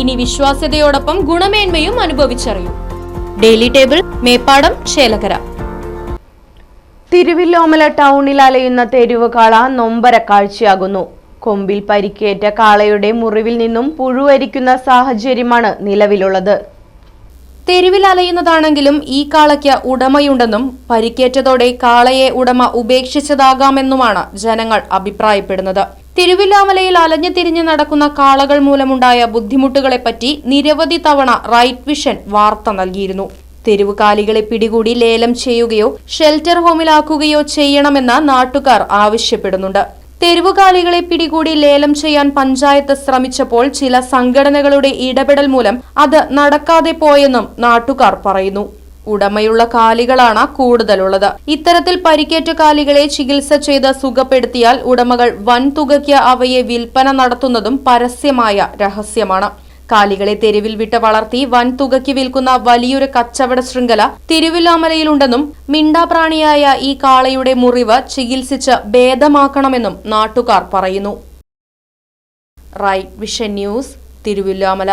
ഇനി വിശ്വാസ്യതയോടൊപ്പം ഗുണമേന്മയും അനുഭവിച്ചറിയൂ. ഡെയിലി ടേബിൾ മേപ്പാടം ചേലകര തിരുവില്ലോമല ടൗണിൽ അലയുന്ന തെരുവ് കാള നൊമ്പര കാഴ്ചയാകുന്നു. കൊമ്പിൽ പരിക്കേറ്റ കാളയുടെ മുറിവിൽ നിന്നും പുഴുവരിക്കുന്ന സാഹചര്യമാണ് നിലവിലുള്ളത്. തെരുവിൽ അലയുന്നതാണെങ്കിലും ഈ കാളയ്ക്ക് ഉടമയുണ്ടെന്നും പരിക്കേറ്റതോടെ കാളയെ ഉടമ ഉപേക്ഷിച്ചതാകാമെന്നുമാണ് ജനങ്ങൾ അഭിപ്രായപ്പെടുന്നത്. തിരുവില്ലാമലയിൽ അലഞ്ഞു തിരിഞ്ഞു നടക്കുന്ന കാളകൾ മൂലമുണ്ടായ ബുദ്ധിമുട്ടുകളെപ്പറ്റി നിരവധി തവണ റൈറ്റ് വിഷൻ വാർത്ത നൽകിയിരുന്നു. തെരുവുകാലികളെ പിടികൂടി ലേലം ചെയ്യുകയോ ഷെൽട്ടർ ഹോമിലാക്കുകയോ ചെയ്യണമെന്ന് നാട്ടുകാർ ആവശ്യപ്പെടുന്നുണ്ട്. തെരുവുകാലികളെ പിടികൂടി ലേലം ചെയ്യാൻ പഞ്ചായത്ത് ശ്രമിച്ചപ്പോൾ ചില സംഘടനകളുടെ ഇടപെടൽ മൂലം അത് നടക്കാതെ പോയെന്നും നാട്ടുകാർ പറയുന്നു. ഉടമയുള്ള കാലികളാണ് കൂടുതലുള്ളത്. ഇത്തരത്തിൽ പരിക്കേറ്റ കാലികളെ ചികിത്സ ചെയ്ത് സുഖപ്പെടുത്തിയാൽ ഉടമകൾ വൻതുകയ്ക്ക് അവയെ വിൽപ്പന നടത്തുന്നതും പരസ്യമായ രഹസ്യമാണ്. കാലികളെ തെരുവിൽ വിട്ട് വളർത്തി വൻതുകയ്ക്ക് വിൽക്കുന്ന വലിയൊരു കച്ചവട ശൃംഖല തിരുവില്ലാമലയിലുണ്ടെന്നും മിണ്ടാപ്രാണിയായ ഈ കാളയുടെ മുറിവ് ചികിത്സിച്ച് ഭേദമാക്കണമെന്നും നാട്ടുകാർ പറയുന്നു. Right Vision News Thiruvilwamala.